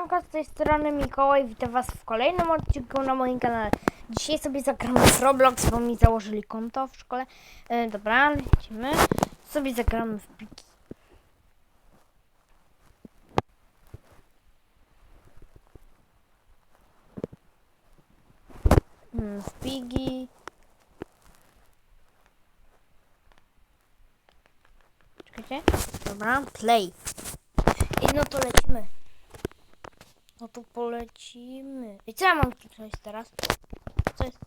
Siemanko, z tej strony Mikołaj, witam was w kolejnym odcinku na moim kanale. Dzisiaj sobie zagramy w Roblox, bo mi założyli konto w szkole. E, dobra, lecimy. Sobie zagramy w piki. Mm, W pigi. Czekajcie. Dobra, play. I no to lecimy. No to polecimy. I co ja mam kliknąć teraz? Co jest?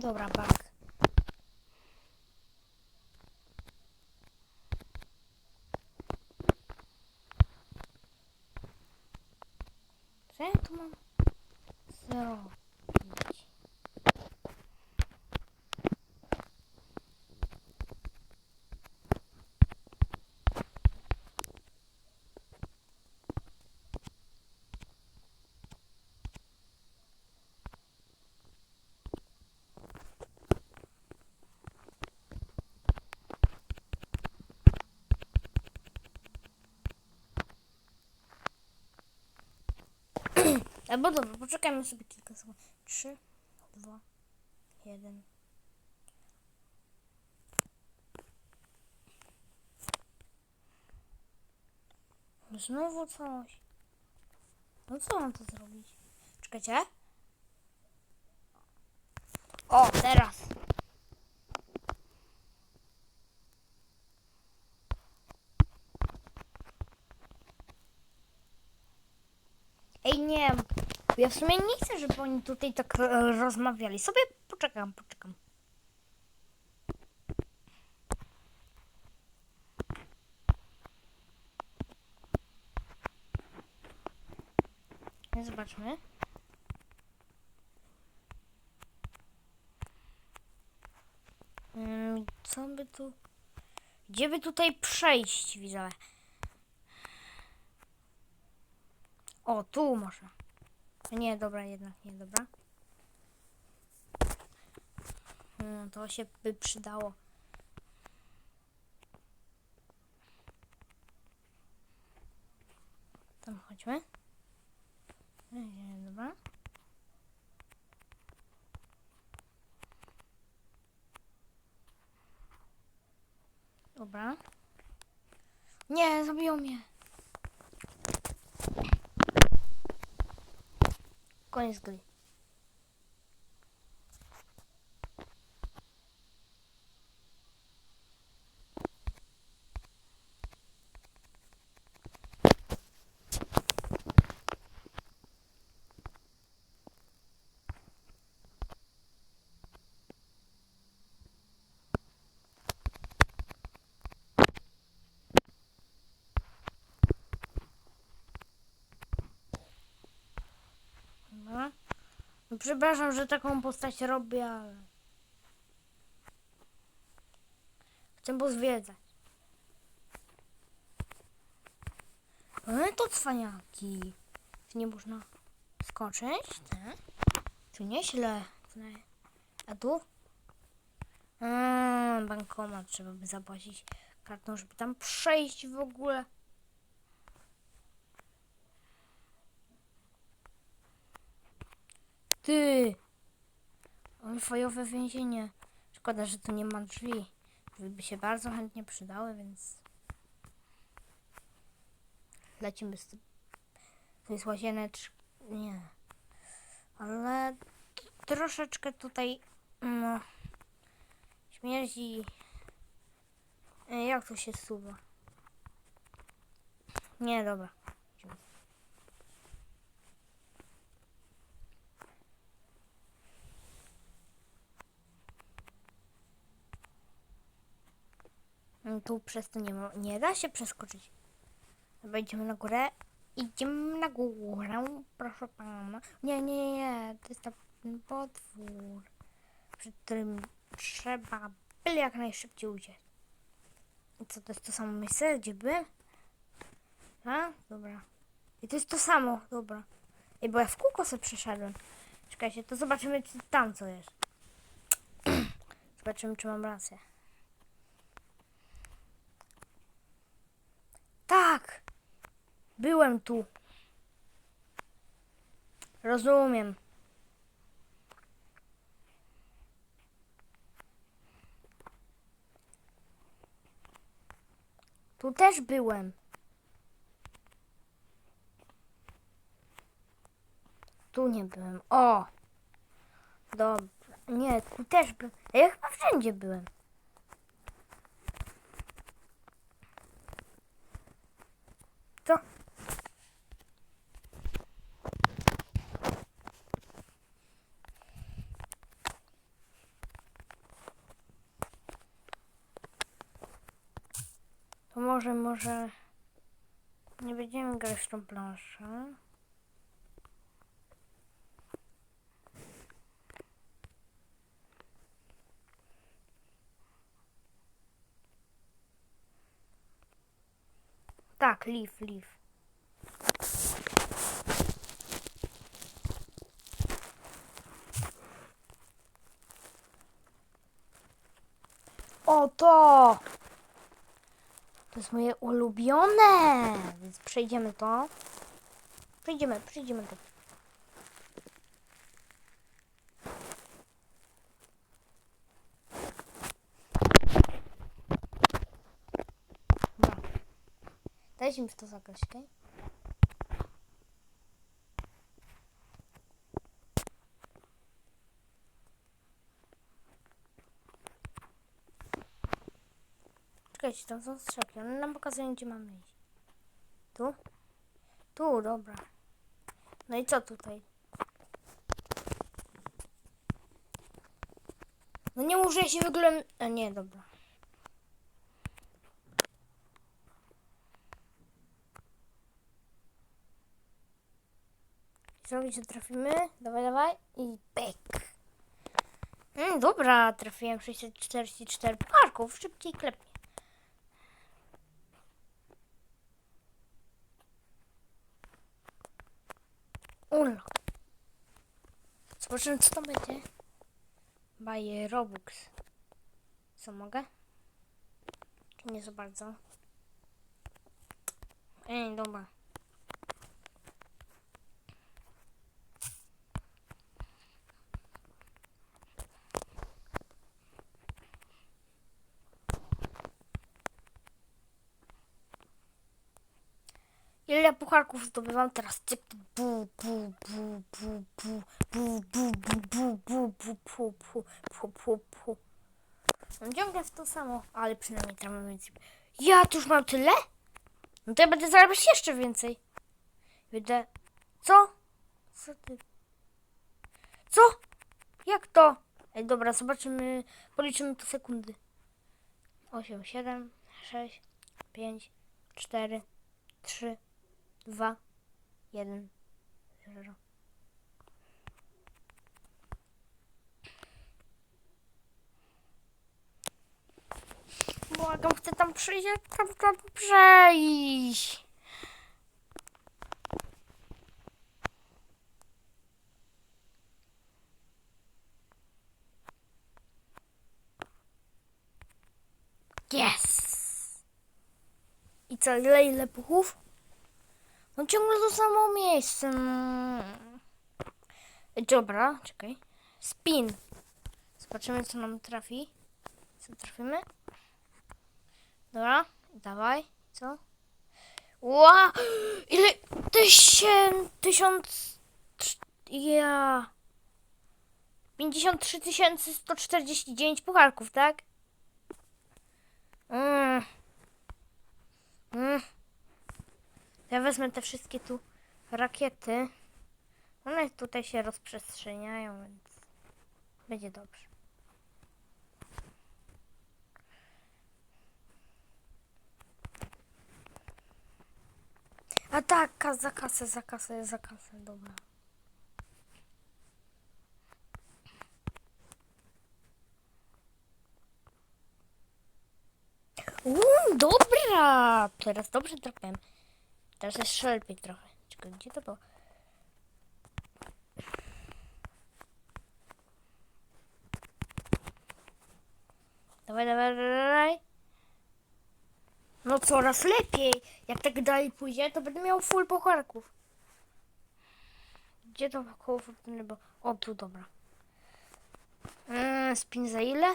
Dobra, bank. Co ja tu mam zrobić? Albo dobra, poczekajmy sobie kilka sekund. Trzy, dwa, jeden. Znowu coś. No co mam to zrobić? Czekajcie. O, teraz. Ej, nie. Ja w sumie nie chcę, żeby oni tutaj tak e, rozmawiali. Sobie poczekam, poczekam. Zobaczmy. Mm, Co by tu... Gdzie by tutaj przejść, widzowie? O, tu można. Nie, dobra, jednak nie, dobra. Hmm, to się by przydało. Tam chodźmy. Dobra. Dobra. Nie, zabiją mnie. Koniec gry. Przepraszam, że taką postać robię, ale... Chcę pozwiedzać. Ale to cwaniaki. Tu nie można skoczyć, tak? Tu nieźle. Nie. A tu? A, bankomat trzeba by zapłacić kartą, żeby tam przejść w ogóle. Ty! Oj, fajowe więzienie. Szkoda, że tu nie ma drzwi. By się bardzo chętnie przydały, więc... Lecimy z tym. To jest łazienecz... Nie. Ale troszeczkę tutaj... No... Śmierdzi... Jak to się suwa? Nie, dobra. Tu przez to nie, nie da się przeskoczyć. Dobra, idziemy na górę. Idziemy na górę, proszę pana. Nie, nie, nie, to jest ten potwór, przed którym trzeba byle jak najszybciej uciec. I co, to jest to samo miejsce, gdzie by? A? Dobra. I to jest to samo, dobra. Ej, bo ja w kółko sobie przeszedłem. Czekajcie, to zobaczymy, czy tam co jest. zobaczymy, czy mam rację. Tak! Byłem tu. Rozumiem. Tu też byłem. Tu nie byłem. O! Dobra. Nie, tu też byłem. Ja chyba wszędzie byłem. Co? To może, może nie będziemy grać tą planszę. Tak, leaf, leaf. O to! To jest moje ulubione! Więc przejdziemy to. Przejdziemy, przejdziemy to. Dajcie mi w to zagrać, okej? Czekajcie, tam są strzałki. One nam pokazują, gdzie mamy iść. Tu? Tu, dobra. No i co tutaj? No nie muszę się wyglądać... A nie, dobra. Zrobić, że trafimy. Dawaj, dawaj. I pek. Mm, dobra, trafiłem 644 parków. Szybciej klepnie. Ulo. Zobaczymy, co tam będzie. Baje Robux. Co mogę? Nie za bardzo? Ej, dobra. Ile pucharków zdobywam teraz? Cyk, bu, bu, bu, bu, bu, bu, bu, bu, bu, bu, bu, bu, bu, bu, bu, ciągle w to samo, ale przynajmniej tam mam więcej. Ja tu już mam tyle? No to ja będę zarabiać jeszcze więcej. Będę... Co? Co ty? Co? Jak to? Ej, dobra, zobaczymy, policzymy to sekundy. 8, 7, 6, 5, 4, 3, 2, 1, 0. Błagam, chcę tam przyjść, jak tam, tam przejść. Yes! I co, ile, ile puchów? No ciągle to samo miejsce. Ej, Dobra, czekaj. Spin. Zobaczymy, co nam trafi. Co trafimy? Dobra, dawaj. Co? Ła! Ile? Tysiąc... Tysiąc... Ja... 53 149 pucharków, tak? Mm. Mm. Ja wezmę te wszystkie tu rakiety. One tutaj się rozprzestrzeniają, więc będzie dobrze. A tak, za kasę, za kasę, za kasę, dobra. Uuu, dobra! Teraz dobrze trafiłem. Teraz jest lepiej trochę. Czekaj, gdzie to było? Dawaj, dawaj, dawaj. No coraz lepiej. Jak tak dalej pójdzie, to będę miał full pucharków. Gdzie to koło fortuny, bo... O, tu, dobra. Yy, spin za ile?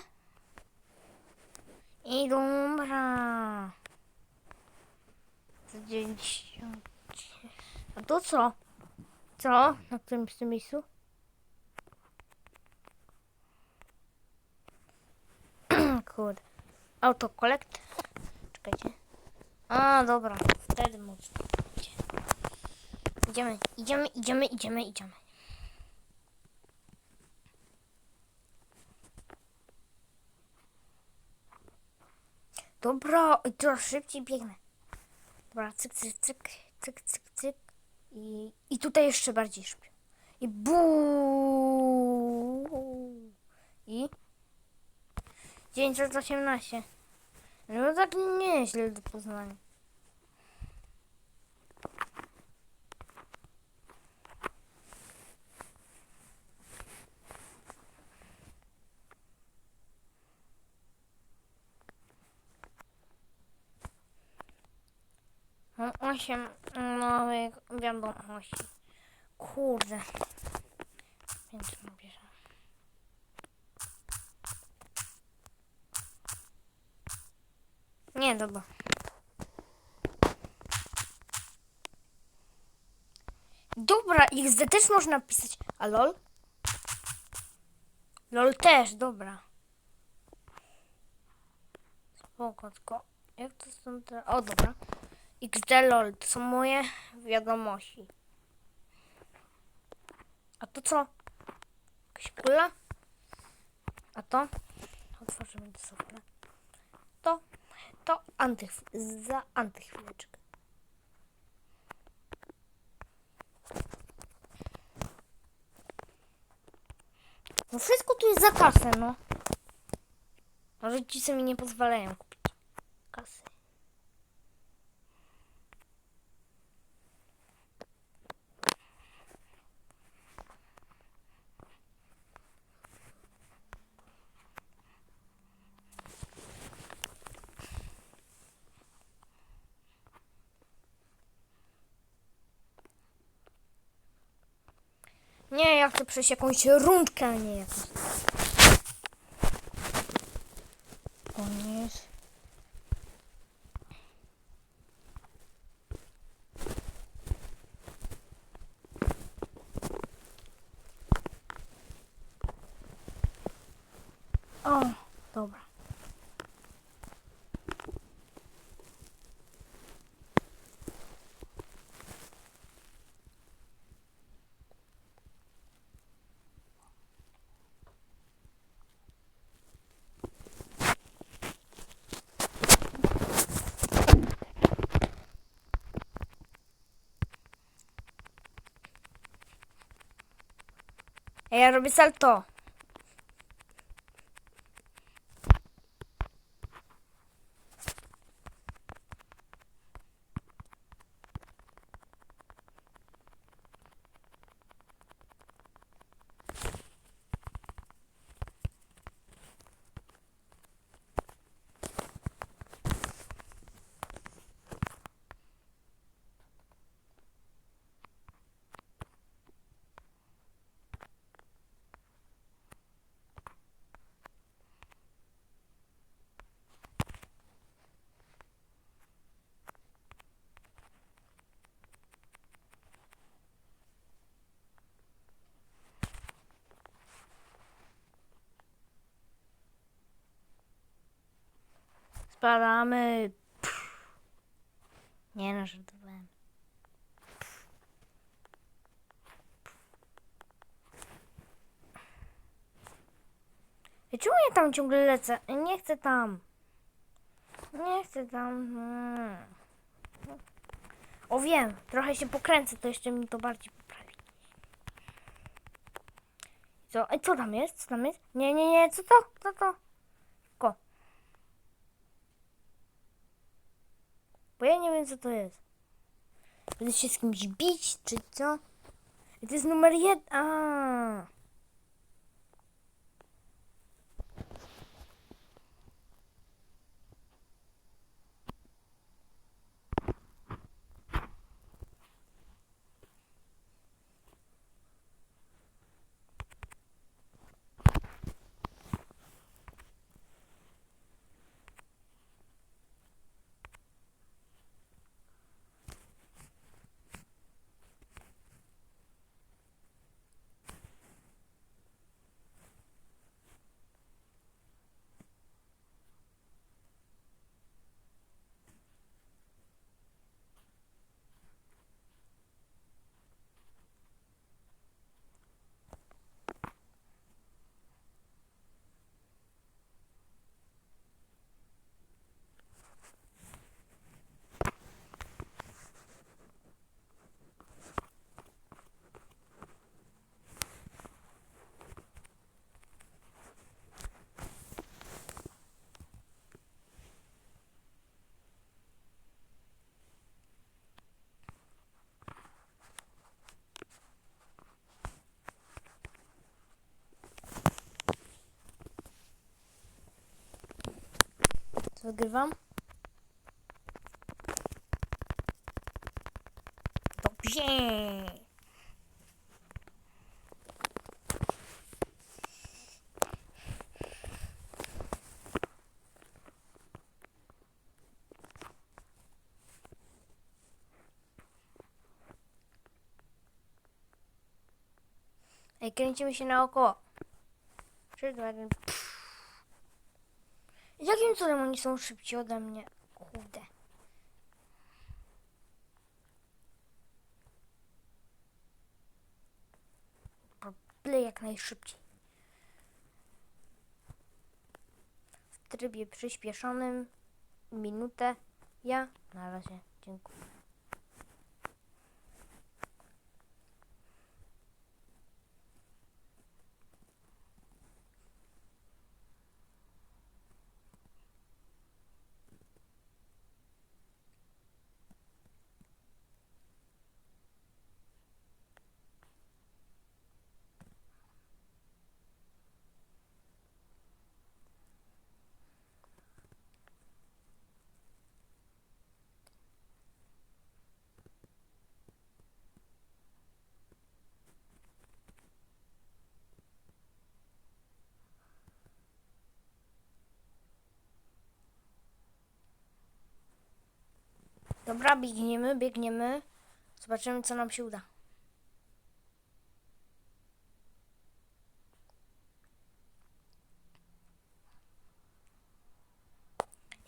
I dobra. Za 90. To co? Co? Na którym z tym miejscu? Kurde. Autokolekt. Czekajcie. A, dobra. Wtedy można. Idziemy, idziemy, idziemy, idziemy, idziemy. Dobra, i coraz szybciej biegnę. Dobra, cyk, cyk, cyk, cyk, cyk, cyk. I, i tutaj jeszcze bardziej szybko. I buu. I 918. No tak nieźle do poznania. Mam 8 nowych wiadomości. Kurde. Więc. Nie, dobra. Dobra, XD też można pisać. A LOL? LOL też, dobra. Spoko, tylko jak to te... O, dobra. XD LOL, to są moje wiadomości. A to co? Jakaś kula? A to? Otworzymy to sobie. To, to antychw... za antychwileczkę. No wszystko tu jest za kasę, no. Może ci sobie nie pozwalają kupić kasy. Nie, ja chcę przejść jakąś rundkę, a nie jakąś. Koniec. O, dobra. Ja Spadamy. Pff. Nie no, żartowałem. I czemu ja tam ciągle lecę? Nie chcę tam. Nie chcę tam. Hmm. O wiem, trochę się pokręcę, to jeszcze mi to bardziej poprawi. Co? Ej, co tam jest? Co tam jest? Nie, nie, nie, co to? Co to? Bo ja nie wiem, co to jest. Będę się z kimś bić, czy co? I to jest numer jeden. Wygrywam? Dobrze. Ej, kręcimy się naokoło. Dwa, jeden. Jakim cudem oni są szybci ode mnie? Kurde. Byle jak najszybciej. W trybie przyspieszonym. Minutę. Ja na razie. Dziękuję. Dobra, biegniemy, biegniemy. Zobaczymy, co nam się uda.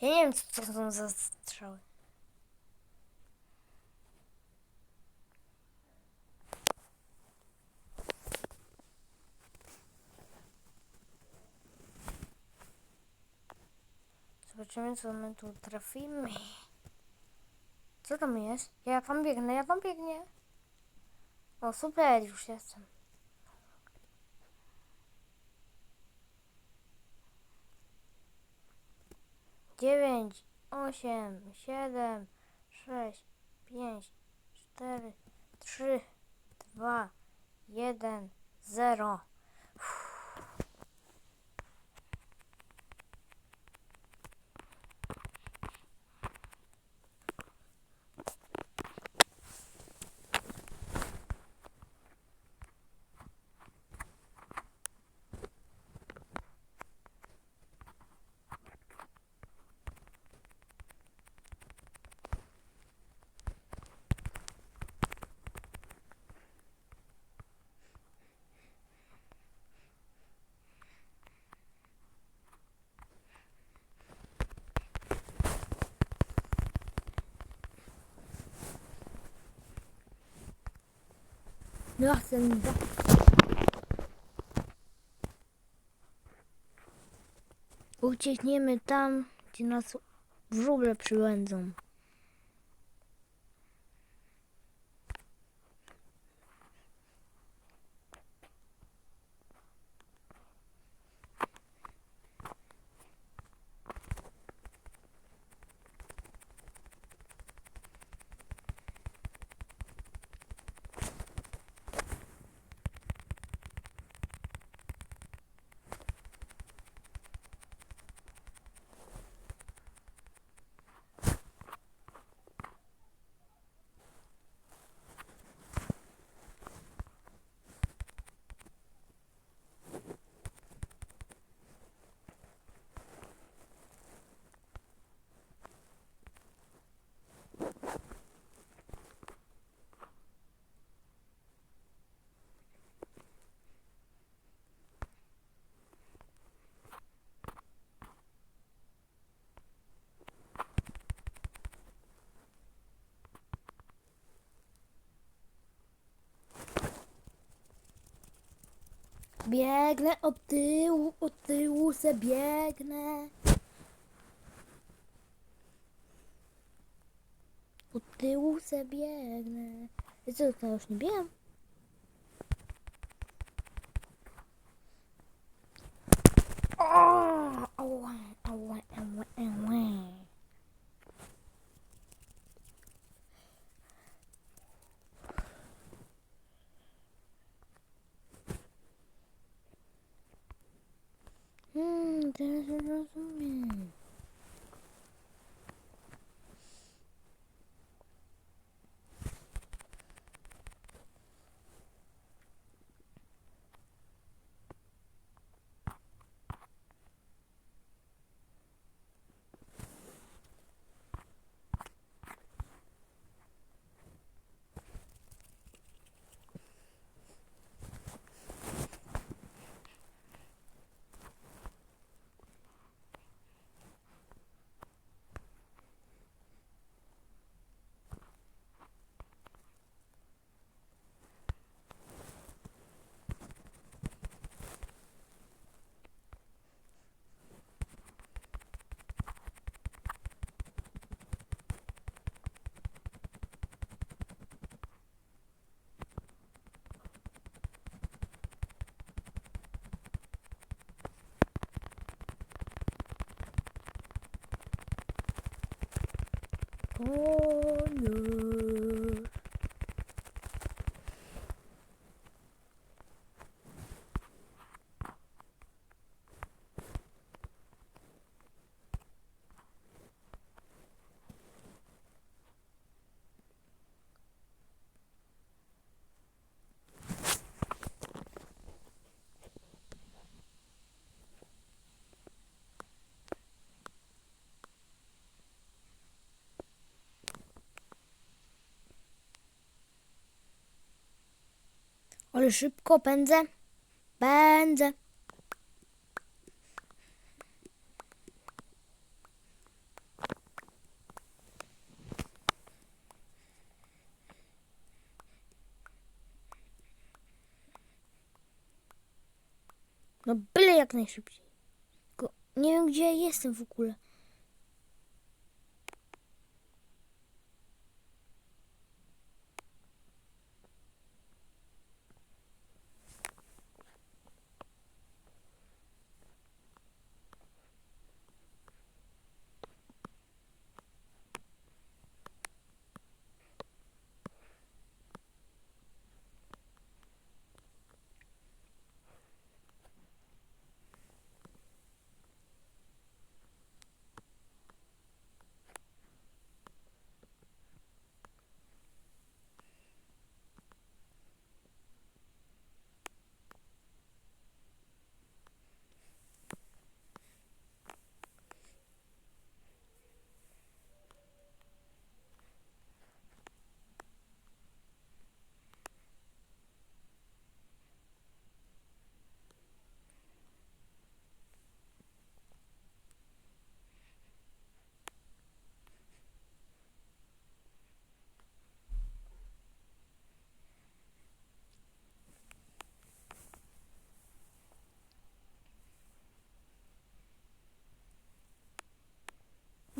Ja nie wiem, co to są za strzały. Zobaczymy, co my tu trafimy. Co tam jest? Ja tam biegnę, ja tam biegnę. O, super, już jestem. Dziewięć, osiem, siedem, sześć, pięć, cztery, trzy, dwa, jeden, zero. Ja chcę Uciekniemy tam, gdzie nas wróble przybędą. Biegnę od tyłu, od tyłu se biegnę. Od tyłu se biegnę. Co, to już nie biegam? Hmm, teraz Hayır. Ale szybko pędzę. Pędzę. No byle jak najszybciej. Tylko nie wiem gdzie jestem w ogóle.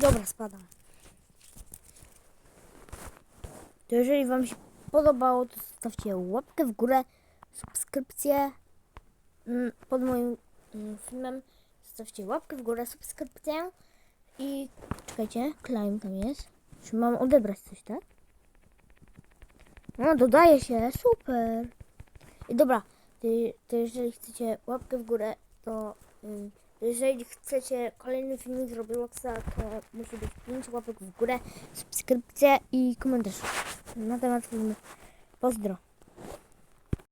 Dobra, spadam. To jeżeli Wam się podobało, to zostawcie łapkę w górę, subskrypcję mm, pod moim mm, filmem. Zostawcie łapkę w górę, subskrypcję i czekajcie, climb tam jest. Czy mam odebrać coś, tak? No, dodaje się, super. I dobra, to, jeżeli chcecie łapkę w górę, to jeżeli chcecie kolejny filmik z Robloxa, to musi być 5 łapek w górę, subskrypcja i komentarz na temat filmu. Pozdro.